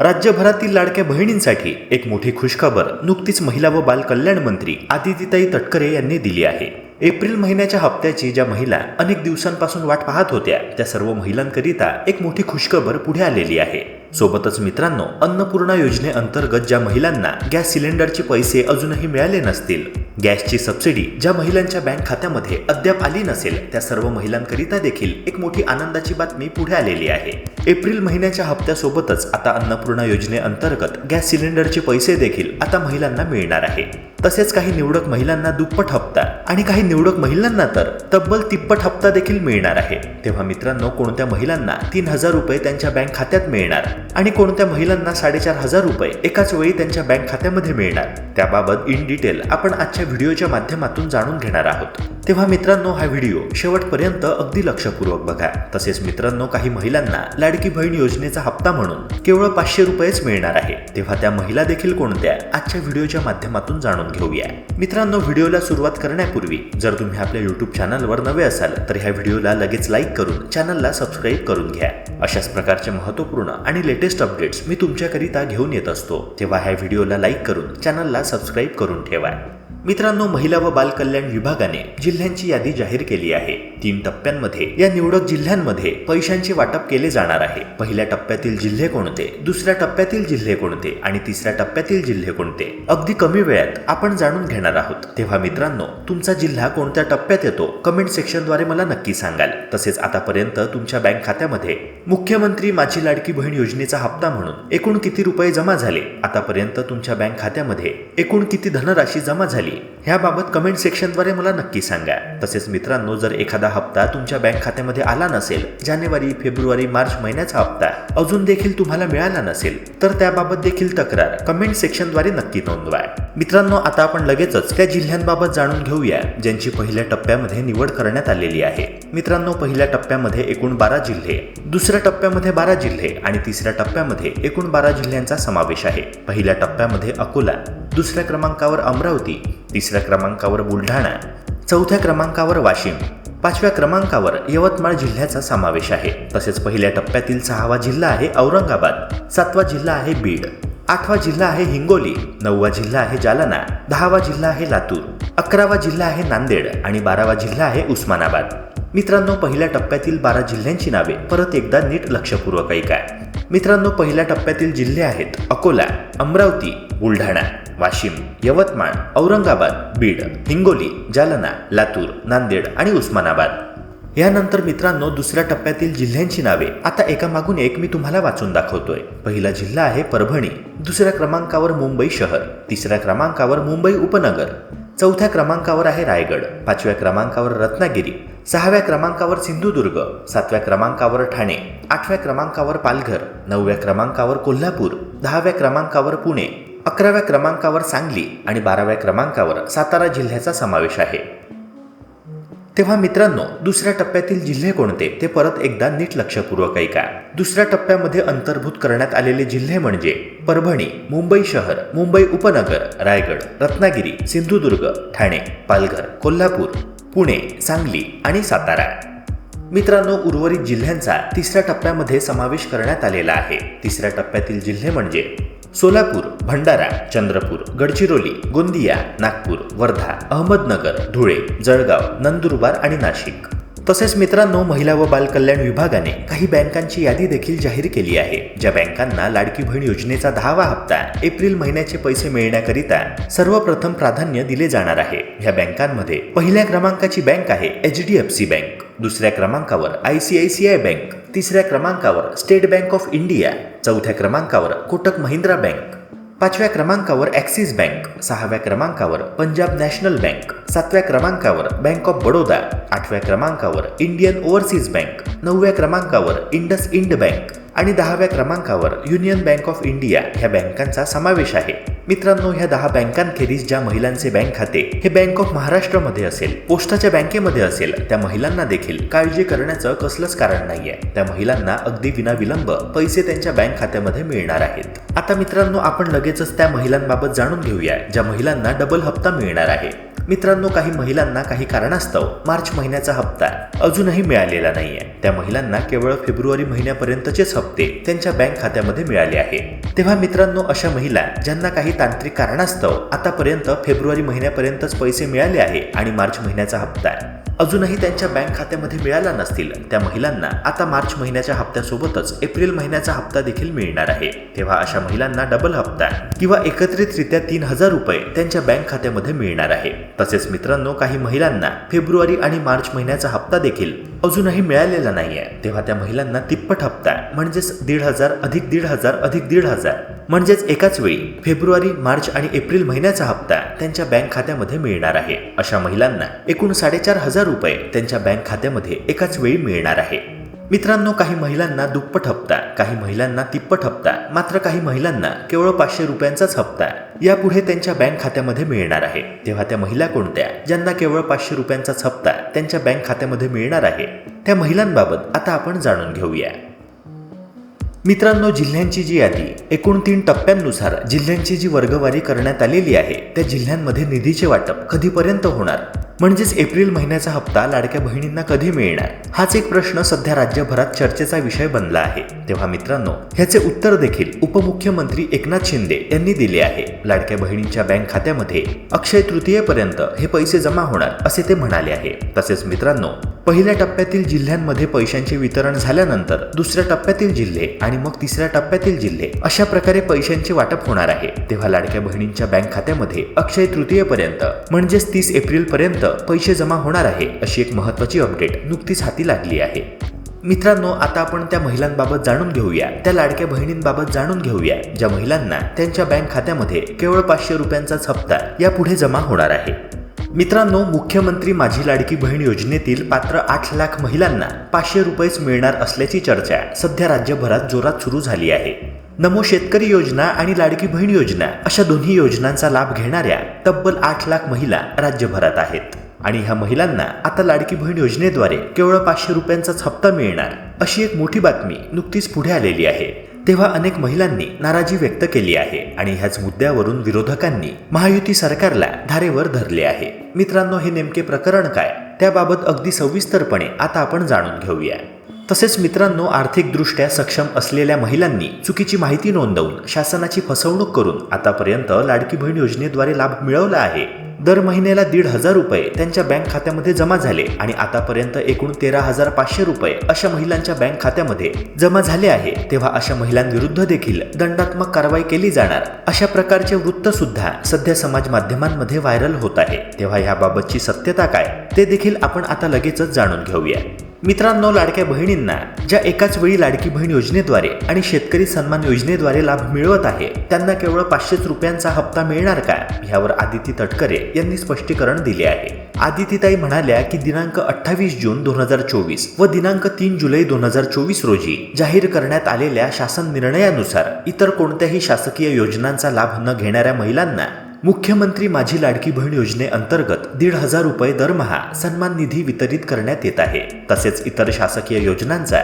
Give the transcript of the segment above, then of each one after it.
राज्यभरातील लाडक्या बहिणींसाठी एक मोठी खुशखबर नुकतीच महिला व बाल कल्याण मंत्री आदितीताई तटकरे यांनी दिली आहे. एप्रिल महिन्याच्या हप्त्याची ज्या महिला अनेक दिवसांपासून वाट पाहत होत्या त्या सर्व महिलांकरिता एक मोठी खुशखबर पुढे आलेली आहे. सोबतच मित्रांनो अन्नपूर्णा योजनेअंतर्गत ज्या महिलांना गॅस सिलेंडरचे पैसे अजूनही मिळाले नसतील गॅसची सबसिडी ज्या महिलांच्या बँक खात्यामध्ये अद्याप आली नसेल त्या सर्व महिलांकरिता देखील एक मोठी आनंदाची बातमी पुढे आलेली आहे. एप्रिल महिन्याच्या हप्त्यासोबतच आता अन्नपूर्णा योजनेअंतर्गत गॅस सिलेंडरचे पैसे देखील आता महिलांना मिळणार आहे. तसेच काही निवडक महिलांना दुप्पट हप्ता आणि काही निवडक महिलांना तर तब्बल तिप्पट हप्ता देखील मिळणार आहे. तेव्हा मित्रांनो कोणत्या महिलांना तीन हजार रुपये त्यांच्या बँक खात्यात मिळणार? आणि कोणत्या महिलांना साडेचार हजार रुपये एकाच वेळी त्यांच्या बँक खात्यामध्ये मिळणार. त्याबाबत इन डिटेल आपण आजच्या व्हिडिओच्या माध्यमातून जाणून घेणार आहोत. तेव्हा मित्रांनो हा व्हिडिओ शेवटपर्यंत अगदी लक्षपूर्वक बघा. तसेच मित्रांनो काही महिलांना लाडकी बहीण योजनेचा हप्ता म्हणून केवळ पाचशे रुपयेच मिळणार आहे. तेव्हा त्या महिला देखील कोणत्या आजच्या व्हिडिओच्या माध्यमातून जाणून घेऊया. मित्रांनो व्हिडिओला सुरुवात करण्यापूर्वी जर तुम्ही आपल्या युट्यूब चॅनलवर नवे असाल तर ह्या व्हिडिओला लगेच लाईक करून चॅनलला सबस्क्राईब करून घ्या. अशाच प्रकारचे महत्त्वपूर्ण आणि लेटेस्ट अपडेट्स मी तुमच्याकरिता घेऊन येत असतो. तेव्हा ह्या व्हिडिओला लाईक करून चॅनलला सबस्क्राईब करून ठेवा मित्रांनो महिला व बाल कल्याण विभागाने जिल्ह्यांची यादी जाहीर केली आहे. तीन टप्प्यांमध्ये या निवडक जिल्ह्यांमध्ये पैशांचे वाटप केले जाणार आहे. पहिल्या टप्प्यातील जिल्हे कोणते? दुसऱ्या टप्प्यातील जिल्हे कोणते? आणि तिसऱ्या टप्प्यातील जिल्हे कोणते? अगदी कमी वेळात आपण जाणून घेणार आहोत. तेव्हा मित्रांनो तुमचा जिल्हा कोणत्या टप्प्यात येतो? कमेंट सेक्शनद्वारे मला नक्की सांगाल. तसेच आतापर्यंत तुमच्या बँक खात्यामध्ये मुख्यमंत्री माझी लाडकी बहीण योजनेचा हप्ता म्हणून एकूण किती रुपये जमा झाले? आतापर्यंत तुमच्या बँक खात्यामध्ये एकूण किती धनराशी जमा झाली? ह्याबाबत कमेंट सेक्शनद्वारे मला नक्की सांगा. तसेच मित्रांनो जर एखादा हप्ता तुमच्या बँक खात्यामध्ये आला नसेल जानेवारी फेब्रुवारी मार्च महिन्याचा हप्ता अजून देखील तुम्हाला मिळाला नसेल तर त्याबाबत देखील तक्रार कमेंट सेक्शनद्वारे नक्की नोंदवा. मित्रांनो आता आपण लगेचच त्या जिल्ह्यांबाबत जाणून घेऊया ज्यांची पहिल्या टप्प्यामध्ये निवड करण्यात आलेली आहे. मित्रांनो पहिल्या टप्प्यामध्ये एकूण बारा जिल्हे दुसऱ्या टप्प्यामध्ये बारा जिल्हे आणि तिसऱ्या टप्प्यामध्ये एकूण बारा जिल्ह्यांचा समावेश आहे. पहिल्या टप्प्यामध्ये अकोला दुसऱ्या क्रमांकावर अमरावती तिसऱ्या क्रमांकावर बुलढाणा चौथ्या क्रमांकावर वाशिम पाचव्या क्रमांकावर यवतमाळ जिल्ह्याचा समावेश आहे. तसेच पहिल्या टप्प्यातील सहावा जिल्हा आहे औरंगाबाद सातवा जिल्हा आहे बीड आठवा जिल्हा आहे हिंगोली नववा जिल्हा आहे जालना दहावा जिल्हा आहे लातूर अकरावा जिल्हा आहे नांदेड आणि बारावा जिल्हा आहे उस्मानाबाद. मित्रांनो पहिल्या टप्प्यातील बारा जिल्ह्यांची नावे परत एकदा नीट लक्षपूर्वक ऐका. मित्रांनो पहिल्या टप्प्यातील जिल्हे आहेत अकोला अमरावती बुलढाणा वाशिम यवतमाळ औरंगाबाद बीड हिंगोली जालना लातूर नांदेड आणि उस्मानाबाद. यानंतर मित्रांनो दुसऱ्या टप्प्यातील जिल्ह्यांची नावे. आता एकामागून एक मी तुम्हाला वाचून दाखवतोय. पहिला जिल्हा आहे परभणी. दुसऱ्या क्रमांकावर मुंबई शहर. तिसऱ्या क्रमांकावर मुंबई उपनगर. चौथ्या क्रमांकावर आहे रायगड. पाचव्या क्रमांकावर रत्नागिरी. सहाव्या क्रमांकावर सिंधुदुर्ग. सातव्या क्रमांकावर ठाणे. आठव्या क्रमांकावर पालघर. नवव्या क्रमांकावर कोल्हापूर. दहाव्या क्रमांकावर पुणे. अकराव्या क्रमांकावर सांगली आणि बाराव्या क्रमांकावर सातारा जिल्ह्याचा समावेश आहे. तेव्हा मित्रांनो दुसऱ्या टप्प्यातील जिल्हे कोणते? ते परत एकदा नीट लक्षपूर्वक ऐका. दुसऱ्या टप्प्यामध्ये अंतर्भूत करण्यात आलेले जिल्हे म्हणजे परभणी मुंबई शहर मुंबई उपनगर रायगड रत्नागिरी सिंधुदुर्ग ठाणे पालघर कोल्हापूर पुणे सांगली आणि सातारा. मित्रांनो उर्वरित जिल्ह्यांचा तिसऱ्या टप्प्यामध्ये समावेश करण्यात आलेला आहे. तिसऱ्या टप्प्यातील जिल्हे म्हणजे सोलापूर भंडारा चंद्रपूर गडचिरोली गोंदिया नागपूर वर्धा अहमदनगर धुळे जळगाव नंदुरबार आणि नाशिक. तसेच मित्रांनो महिला व बालकल्याण विभागाने काही बँकांची यादी देखील जाहीर केली आहे ज्या बँकांना लाडकी बहीण योजनेचा दहावा हप्ता एप्रिल महिन्याचे पैसे मिळण्याकरिता सर्वप्रथम प्राधान्य दिले जाणार आहे. ह्या बँकांमध्ये पहिल्या क्रमांकाची बँक आहे H D F C bank दुसऱ्या क्रमांकावर I C I C I bank तिसऱ्या क्रमांकावर स्टेट बँक ऑफ इंडिया चौथ्या क्रमांकावर कोटक महिंद्रा बँक पाचव्या क्रमांकावर ॲक्सिस बँक सहाव्या क्रमांकावर पंजाब नॅशनल बँक सातव्या क्रमांकावर बँक ऑफ बडोदा आठव्या क्रमांकावर इंडियन ओव्हरसीज बँक नवव्या क्रमांकावर इंडस इंड बँक आणि दहाव्या क्रमांकावर युनियन बँक ऑफ इंडिया ह्या बँकांचा समावेश आहे. मित्रांनो ह्या दहा बँकांखेरीज ज्या महिलांचे बँक खाते हे बँक ऑफ महाराष्ट्रामध्ये असेल पोस्टाच्या बँकेमध्ये असेल त्या महिलांना देखील काळजी करण्याचं कसलंच कारण नाहीये. त्या महिलांना अगदी विनाविलंब पैसे त्यांच्या बँक खात्यामध्ये मिळणार आहेत. आता मित्रांनो आपण लगेचच त्या महिलांबाबत जाणून घेऊया ज्या महिलांना डबल हप्ता मिळणार आहे. मित्रांनो काही महिलांना काही कारणास्तव मार्च महिन्याचा हप्ता अजूनही मिळालेला नाहीये. त्या महिलांना केवळ फेब्रुवारी महिन्यापर्यंतचेच हप्ते त्यांच्या बँक खात्यामध्ये मिळाले आहे. तेव्हा मित्रांनो अशा महिला ज्यांना काही तांत्रिक कारणास्तव आतापर्यंत फेब्रुवारी महिन्यापर्यंतच पैसे मिळाले आहे आणि मार्च महिन्याचा हप्ता आहे. अजूनही त्यांच्या बँक खात्यामध्ये मिळाला नसतील. त्या महिलांना आता मार्च महिन्याच्या हप्त्यासोबतच एप्रिल महिन्याचा हप्ता देखील मिळणार आहे. तेव्हा अशा महिलांना डबल हप्ता किंवा एकत्रितरित्या तीन हजार रुपये त्यांच्या बँक खात्यामध्ये मिळणार आहे. तसेच मित्रांनो काही महिलांना फेब्रुवारी आणि मार्च महिन्याचा हप्ता देखील अजूनही मिळालेला नाहीये. तेव्हा त्या महिलांना तिप्पट हप्ता म्हणजेच दीड हजार अधिक दीड हजार अधिक दीड हजार म्हणजेच एकाच वेळी फेब्रुवारी मार्च आणि एप्रिल महिन्याचा हप्ता त्यांच्या बँक खात्यामध्ये मिळणार आहे. अशा महिलांना एकूण साडेचार हजार रुपये त्यांच्या बँक खात्यामध्ये एकाच वेळी मिळणार आहे. मित्रांनो काही महिलांना दुप्पट हप्ता काही महिलांना तिप्पट हप्ता मात्र काही महिलांना केवळ पाचशे रुपयांचाच हप्ता यापुढे त्यांच्या बँक खात्यामध्ये मिळणार आहे. तेव्हा त्या महिला कोणत्या ज्यांना केवळ पाचशे रुपयांचाच हप्ता त्यांच्या बँक खात्यामध्ये मिळणार आहे त्या महिलांबाबत आता आपण जाणून घेऊया. मित्रांनो जिल्ह्यांची जी यादी एकूण तीन टप्प्यांनुसार जिल्ह्यांची जी वर्गवारी करण्यात आलेली आहे त्या जिल्ह्यांमध्ये निधीचे वाटप कधीपर्यंत होणार? म्हणजेच एप्रिल महिन्याचा हप्ता लाडक्या बहिणींना कधी मिळणार? हाच एक प्रश्न सध्या राज्यभरात चर्चेचा विषय बनला आहे. तेव्हा मित्रांनो ह्याचे उत्तर देखील उपमुख्यमंत्री एकनाथ शिंदे यांनी दिले आहे. लाडक्या बहिणींच्या बँक खात्यामध्ये अक्षय तृतीयेपर्यंत हे पैसे जमा होणार असे ते म्हणाले आहे. तसेच मित्रांनो पहिल्या टप्प्यातील जिल्ह्यांमध्ये पैशांचे वितरण झाल्यानंतर दुसऱ्या टप्प्यातील जिल्हे आणि मग तिसऱ्या टप्प्यातील जिल्हे अशा प्रकारे पैशांचे वाटप होणार आहे. तेव्हा लाडक्या बहिणींच्या बँक खात्यामध्ये अक्षय तृतीयेपर्यंत म्हणजेच तीस एप्रिल पर्यंत पैसे जमा होणार आहे अशी एक महत्वाची अपडेट नुकतीच हाती लागली आहे. मित्रांनो आता आपण त्या महिलांबाबत जाणून घेऊया. त्या लाडक्या बहिणींबाबत जाणून घेऊया ज्या महिलांना त्यांच्या बँक खात्यामध्ये केवळ पाचशे रुपयांचाच हप्ता यापुढे जमा होणार आहे. मित्रांनो मुख्यमंत्री माझी लाडकी बहीण योजनेतील पात्र आठ लाख महिलांना पाचशे रुपयेच मिळणार असल्याची चर्चा सध्या राज्यभरात जोरात सुरू झाली आहे. नमो शेतकरी योजना आणि लाडकी बहीण योजना अशा दोन्ही योजनांचा लाभ घेणाऱ्या तब्बल आठ लाख महिला राज्यभरात आहेत. आणि ह्या महिलांना आता लाडकी बहीण योजनेद्वारे केवळ पाचशे रुपयांचाच हप्ता मिळणार अशी एक मोठी बातमी नुकतीच पुढे आलेली आहे. तेव्हा अनेक महिलांनी नाराजी व्यक्त केली आहे आणि ह्याच मुद्द्यावरून विरोधकांनी महायुती सरकारला धारेवर धरले आहे. मित्रांनो हे नेमके प्रकरण काय? त्याबाबत अगदी सविस्तरपणे आता आपण जाणून घेऊया. तसेच मित्रांनो आर्थिकदृष्ट्या सक्षम असलेल्या महिलांनी चुकीची माहिती नोंदवून शासनाची फसवणूक करून आतापर्यंत लाडकी बहीण योजनेद्वारे लाभ मिळवला आहे. दर महिन्याला दीड हजार रुपये त्यांच्या बँक खात्यामध्ये जमा झाले आणि आतापर्यंत एकूण तेरा हजार पाचशे रुपये अशा महिलांच्या बँक खात्यामध्ये जमा झाले आहे. तेव्हा अशा महिलांविरुद्ध देखील दंडात्मक कारवाई केली जाणार. अशा प्रकारचे वृत्त सुद्धा सध्या समाज माध्यमांमध्ये व्हायरल होत आहे. तेव्हा याबाबतची सत्यता काय ते देखील आपण आता लगेचच जाणून घेऊया. मित्रांनो लाडक्या बहिणींना ज्या एकाच वेळी लाडकी बहीण योजनेद्वारे आणि शेतकरी सन्मान योजनेद्वारे लाभ मिळवत आहे त्यांना केवळ पाचशेच रुपयांचा हप्ता मिळणार का? यावर आदिती तटकरे यांनी स्पष्टीकरण दिले आहे. आदितीताई म्हणाल्या की दिनांक अठ्ठावीस जून दोन हजार चोवीस व दिनांक तीन जुलै दोन हजार चोवीस रोजी जाहीर करण्यात आलेल्या शासन निर्णयानुसार इतर कोणत्याही शासकीय योजनांचा लाभ न घेणाऱ्या महिलांना मुख्यमंत्री माझी लाडकी बहीण योजनेअंतर्गत दीड हजार रुपये दरमहा सन्मान निधी वितरित करण्यात येत आहे. तसेच इतर शासकीय योजनांचा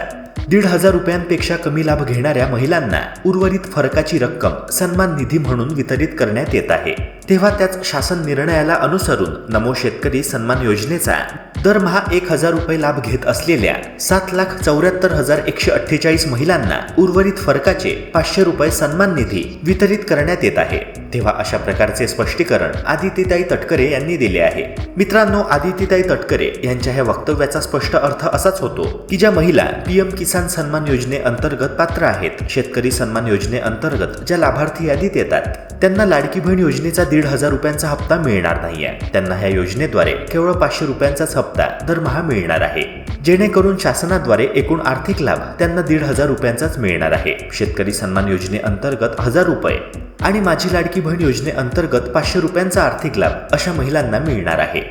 दीड हजार रुपयांपेक्षा कमी लाभ घेणाऱ्या महिलांना उर्वरित फरकाची रक्कम सन्मान निधी म्हणून वितरित करण्यात येत आहे. तेव्हा त्याच शासन निर्णयाला अनुसरून नमो शेतकरी सन्मान योजनेचा दरमहा एक हजार रुपये लाभ घेत असलेल्या सात लाख चौऱ्याहत्तर हजार एकशे अठ्ठेचाळीस महिलांना उर्वरित फरकाचे पाचशे रुपये सन्मान निधी वितरित करण्यात येत आहे. तेव्हा अशा प्रकारचे स्पष्टीकरण आदित्यताई तटकरे यांनी दिले आहे. मित्रांनो आदित्यताई तटकरे यांच्या ह्या वक्तव्याचा स्पष्ट अर्थ असाच होतो की ज्या महिला पीएम किसान सन्मान योजनेअंतर्गत पात्र आहेत शेतकरी सन्मान योजनेअंतर्गत ज्या लाभार्थी यादीत येतात त्यांना लाडकी बहीण योजनेचा दीड हजार रुपयांचा हप्ता मिळणार नाहीये. त्यांना ह्या योजनेद्वारे केवळ पाचशे रुपयांचाच हप्ता दरमहा मिळणार आहे. जेणेकरून शासनाद्वारे एकूण आर्थिक लाभ त्यांना दीड हजार रुपयांचाच मिळणार आहे. शेतकरी सन्मान योजनेअंतर्गत हजार रुपये आणि माझी लाडकी बहीण योजनेअंतर्गत पाचशे रुपयांचा आर्थिक लाभ अशा महिलांना मिळणार आहे.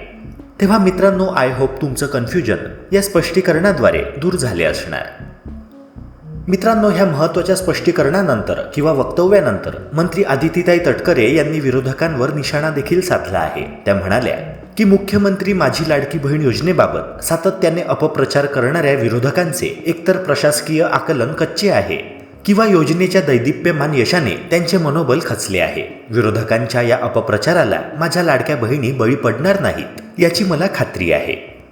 तेव्हा मित्रांनो आय होप तुमचं कन्फ्युजन या स्पष्टीकरणाद्वारे दूर झाले असणार. मित्रांनो ह्या महत्त्वाच्या स्पष्टीकरणानंतर किंवा वक्तव्यानंतर मंत्री आदितीताई तटकरे यांनी विरोधकांवर निशाणा देखील साधला आहे. त्या म्हणाल्या की मुख्यमंत्री माझी लाडकी बहीण योजनेबाबत सातत्याने अपप्रचार करणाऱ्या विरोधकांचे एकतर प्रशासकीय आकलन कच्चे आहे किंवा योजनेच्या दैदिप्यमान यशाने त्यांचे मनोबल खचले आहे. विरोधकांच्या या अपप्रचाराला माझ्या लाडक्या बहिणी बळी पडणार नाहीत याची मला खात्री आहे.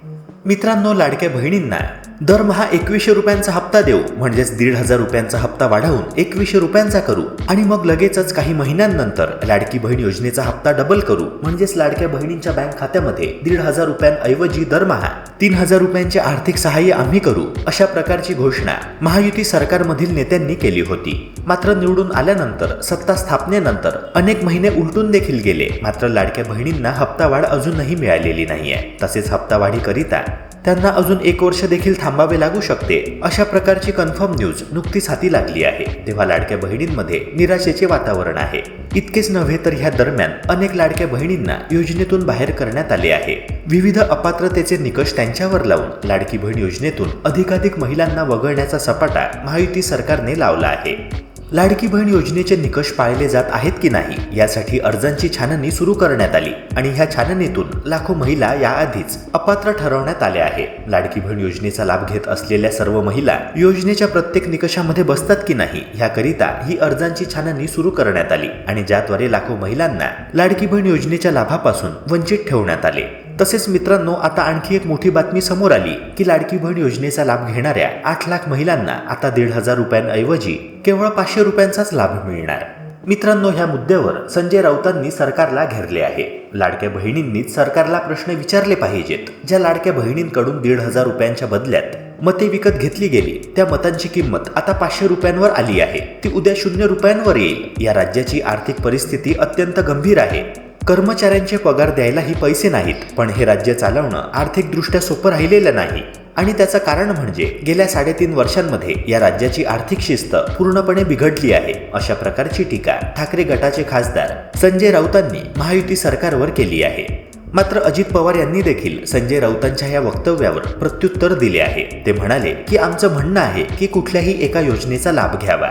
मित्रांनो लाडक्या बहिणींना दरमहा एकवीसशे रुपयांचा हप्ता देऊ म्हणजेच दीड हजार रुपयांचा हप्ता वाढवून एकवीसशे रुपयांचा करू. आणि मग लगेचच काही महिन्यांनंतर लाडकी बहीण योजनेचा हप्ता डबल करू म्हणजेच लाडक्या बहिणींच्या बँक खात्यामध्ये दीड हजार रुपयांऐवजी दरमहा तीन हजार रुपयांचे आर्थिक सहाय्य आम्ही करू अशा प्रकारची घोषणा महायुती सरकारमधील नेत्यांनी केली होती. मात्र निवडून आल्यानंतर सत्ता स्थापनेनंतर अनेक महिने उलटून देखील गेले. मात्र लाडक्या बहिणींना हप्ता वाढ अजूनही मिळालेली नाहीये. तसेच हप्ता वाढीकरिता त्यांना अजून एक वर्ष देखील थांबावे लागू शकते. अशा प्रकारची कन्फर्म न्यूज नुकतीच हाती लागली आहे. तेव्हा लाडक्या बहिणींमध्ये निराशेचे वातावरण आहे. इतकेच नव्हे तर ह्या दरम्यान अनेक लाडक्या बहिणींना योजनेतून बाहेर करण्यात आले आहे. विविध अपात्रतेचे निकष त्यांच्यावर लावून लाडकी बहीण योजनेतून अधिकाधिक महिलांना वगळण्याचा सपाटा महायुती सरकारने लावला आहे. लाडकी बहीण योजनेचे निकष पाळले जात आहेत की नाही यासाठी अर्जांची छाननी सुरू करण्यात आली आणि ह्या छाननीतून लाखो महिला याआधीच अपात्र ठरवण्यात आल्या आहे लाडकी बहीण योजनेचा लाभ घेत असलेल्या सर्व महिला योजनेच्या प्रत्येक निकषामध्ये बसतात की नाही ह्याकरिता ही अर्जांची छाननी सुरू करण्यात आली आणि ज्याद्वारे लाखो महिलांना लाडकी बहीण योजनेच्या लाभापासून वंचित ठेवण्यात आले. तसेच मित्रांनो आता आणखी एक मोठी बातमी समोर आली की लाडकी बहीण योजनेचा लाभ घेणाऱ्या आठ लाख महिलांना आता दीड हजार रुपयांऐवजी केवळ पाचशे रुपयांचाच लाभ मिळणार. मित्रांनो ह्या मुद्द्यावर संजय राऊतांनी सरकारला घेरले आहे. लाडक्या बहिणींनीच सरकारला प्रश्न विचारले पाहिजेत. ज्या लाडक्या बहिणींकडून दीड हजार रुपयांच्या बदल्यात मते विकत घेतली गेली त्या मतांची किंमत आता पाचशे रुपयांवर आली आहे. ती उद्या शून्य रुपयांवर येईल. या राज्याची आर्थिक परिस्थिती अत्यंत गंभीर आहे. कर्मचाऱ्यांचे पगार द्यायलाही पैसे नाहीत पण हे राज्य चालवणं आर्थिकदृष्ट्या सोपं राहिलेलं नाही. आणि त्याचं कारण म्हणजे गेल्या साडेतीन वर्षांमध्ये या राज्याची आर्थिक शिस्त पूर्णपणे बिघडली आहे. अशा प्रकारची टीका ठाकरे गटाचे खासदार संजय राऊतांनी महायुती सरकारवर केली आहे. मात्र अजित पवार यांनी देखील संजय राऊतांच्या या वक्तव्यावर प्रत्युत्तर दिले आहे. ते म्हणाले की आमचं म्हणणं आहे की कुठल्याही एका योजनेचा लाभ घ्यावा.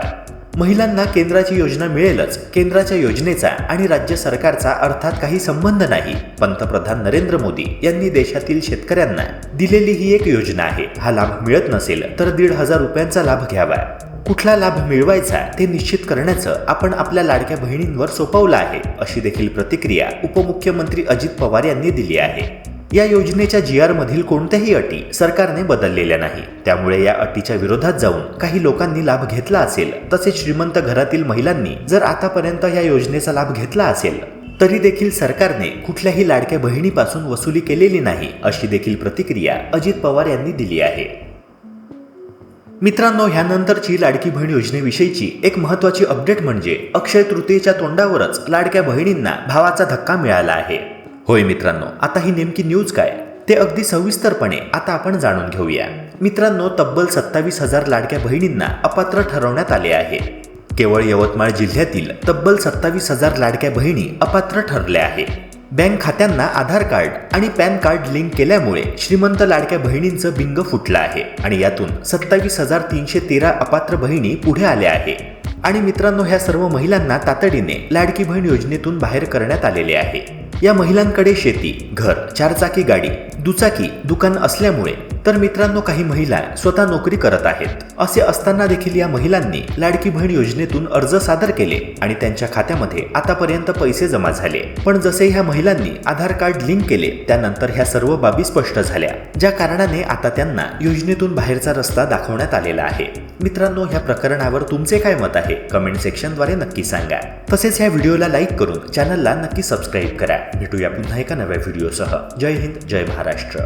महिलांना केंद्राची योजना मिळेलच. केंद्राच्या योजनेचा आणि राज्य सरकारचा अर्थात काही संबंध नाही. पंतप्रधान नरेंद्र मोदी यांनी देशातील शेतकऱ्यांना दिलेली ही एक योजना आहे. हा लाभ मिळत नसेल तर दीड हजार रुपयांचा लाभ घ्यावा. कुठला लाभ मिळवायचा ते निश्चित करण्याचं आपण आपल्या लाडक्या बहिणींवर सोपवलं आहे अशी देखील प्रतिक्रिया उपमुख्यमंत्री अजित पवार यांनी दिली आहे. या योजनेच्या जी आरमधील कोणत्याही अटी सरकारने बदललेल्या नाही. त्यामुळे या अटीच्या विरोधात जाऊन काही लोकांनी लाभ घेतला असेल तसेच श्रीमंत घरातील महिलांनी जर आतापर्यंत या योजनेचा लाभ घेतला असेल तरी देखील सरकारने कुठल्याही लाडक्या बहिणीपासून वसुली केलेली नाही अशी देखील प्रतिक्रिया अजित पवार यांनी दिली आहे. मित्रांनो ह्यानंतरची लाडकी बहीण योजनेविषयीची एक महत्वाची अपडेट म्हणजे अक्षय तृतीयेच्या तोंडावरच लाडक्या बहिणींना भावाचा धक्का मिळाला आहे. होय मित्रांनो आता ही नेमकी न्यूज काय? ते अगदी सविस्तरपणे आता आपण जाणून घेऊया. मित्रांनो तब्बल सत्तावीस हजार लाडक्या बहिणींना अपात्र ठरवण्यात आले आहे. केवळ यवतमाळ जिल्ह्यातील तब्बल सत्तावीस हजार लाडक्या बहिणी अपात्र ठरल्या आहे. बँक खात्यांना आधार कार्ड आणि पॅन कार्ड लिंक केल्यामुळे श्रीमंत लाडक्या बहिणींचं बिंग फुटलं आहे आणि यातून सत्तावीस हजार तीनशे तेरा अपात्र बहिणी पुढे आल्या आहे. आणि मित्रांनो ह्या सर्व महिलांना तातडीने लाडकी बहीण योजनेतून बाहेर करण्यात आलेले आहे. या महिलांकडे शेती घर चारचाकी गाडी दुचाकी दुकान असल्यामुळे तर मित्रांनो काही महिला स्वतः नोकरी करत आहेत. असे असताना देखील या महिलांनी लाडकी बहीण योजनेतून अर्ज सादर केले आणि त्यांच्या खात्यामध्ये आतापर्यंत पैसे जमा झाले. पण जसे ह्या महिलांनी आधार कार्ड लिंक केले त्यानंतर ह्या सर्व बाबी स्पष्ट झाल्या ज्या कारणाने आता त्यांना योजनेतून बाहेरचा रस्ता दाखवण्यात आलेला आहे. मित्रांनो ह्या प्रकरणावर तुमचे काय मत आहे? कमेंट सेक्शनद्वारे नक्की सांगा. तसेच ह्या व्हिडिओला लाईक करून चॅनलला नक्की सबस्क्राईब करा. भेटूया पुन्हा एका नव्या व्हिडिओसह जय हिंद जय महाराष्ट्र.